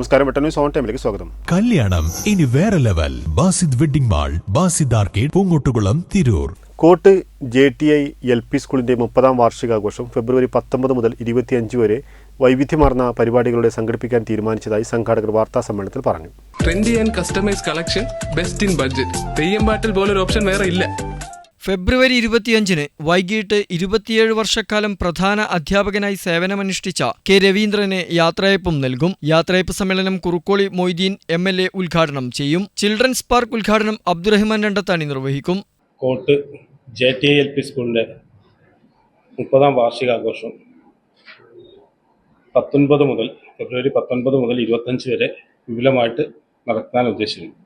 നമസ്കാരം Vettan news on ടൈമിലേക്ക് സ്വാഗതം. കല്യാണം ഇനി വേറെ level. Basid wedding mall Basid arcade Poonkottukulam Tirur. Kott J T I L P സ്കൂളിന്റെ മുപ്പതാം വാർഷികാഘോഷം ഫെബ്രുവരി പത്തൊമ്പത് മുതൽ ഇരുപത്തിയഞ്ച് വരെ വൈവിധ്യമാർന്ന പരിപാടികളുടെ സംഘടിപ്പിക്കാൻ തീരുമാനിച്ചതായി സംഘാടകർ വാർത്താ സമ്മേളനത്തിൽ പറഞ്ഞു. Trendy and customise collection best in budget Theyyam പാട്ടിൽ പോലൊരു ഓപ്ഷൻ വേറെ ഇല്ല. ഫെബ്രുവരി ഇരുപത്തിയഞ്ചിന് വൈകിട്ട് ഇരുപത്തിയേഴ് വർഷക്കാലം പ്രധാന അധ്യാപകനായി സേവനമനുഷ്ഠിച്ച കെ രവീന്ദ്രന് യാത്രയപ്പും നൽകും. യാത്രയപ്പ് സമ്മേളനം Kurukkoli Moideen M L A ഉദ്ഘാടനം ചെയ്യും. ചിൽഡ്രൻസ് പാർക്ക് ഉദ്ഘാടനം അബ്ദുറഹ്മാൻ രണ്ടത്താണി നിർവഹിക്കും. Kott J T L P സ്കൂളിന്റെ മുപ്പതാം വാർഷികാഘോഷം പത്തൊൻപത് മുതൽ ഫെബ്രുവരി പത്തൊൻപത് മുതൽ ഇരുപത്തഞ്ച് വരെ വിപുലമായിട്ട് നടത്താൻ ഉദ്ദേശിക്കുന്നു.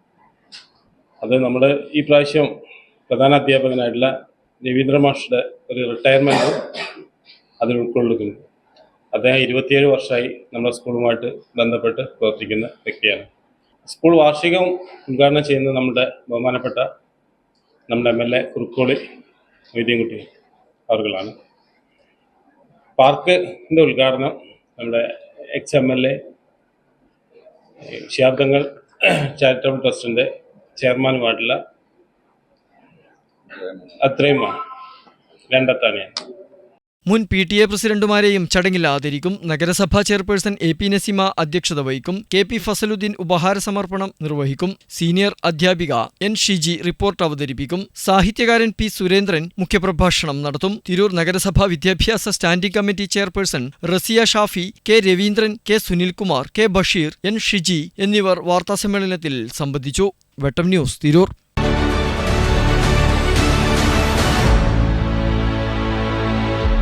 അത് നമ്മുടെ ഈ പ്രാവശ്യം പ്രധാന അധ്യാപകനായിട്ടുള്ള രവീന്ദ്ര മാഷുടെ ഒരു റിട്ടയർമെന്റ് അതിൽ ഉൾക്കൊള്ളിക്കുന്നു അദ്ദേഹം ഇരുപത്തിയേഴ് വർഷമായി നമ്മുടെ സ്കൂളുമായിട്ട് ബന്ധപ്പെട്ട് പ്രവർത്തിക്കുന്ന വ്യക്തിയാണ്. സ്കൂൾ വാർഷികം ഉദ്ഘാടനം ചെയ്യുന്ന നമ്മുടെ ബഹുമാനപ്പെട്ട നമ്മുടെ M L A Kurukkoli Moideenkutty അവർകളാണ് പാർക്കിന്റെ ഉദ്ഘാടനം നമ്മുടെ എക്സ് എം എൽ എ ശാബ്ദങ്ങൾ ചാരിറ്റബിൾ ട്രസ്റ്റിന്റെ ചെയർമാനുമായിട്ടുള്ള അത്രയുമാണ് മുൻ പി ടി എ പ്രസിഡന്റുമാരെയും ചടങ്ങിൽ ആദരിക്കും നഗരസഭാ ചെയർപേഴ്സൺ എ പി നസീമ അധ്യക്ഷത വഹിക്കും. കെ പി ഫസലുദ്ദീൻ ഉപഹാര സമർപ്പണം നിർവഹിക്കും. സീനിയർ അധ്യാപിക എൻ ഷിജി റിപ്പോർട്ട് അവതരിപ്പിക്കും. സാഹിത്യകാരൻ പി സുരേന്ദ്രൻ മുഖ്യപ്രഭാഷണം നടത്തും. തിരൂർ നഗരസഭാ വിദ്യാഭ്യാസ standing committee chairperson Rasiya Shafi K Raveendran K Sunilkumar K Basheer N Shiji എന്നിവർ വാർത്താസമ്മേളനത്തിൽ സംബന്ധിച്ചു. വെട്ടം ന്യൂസ് തിരൂർ.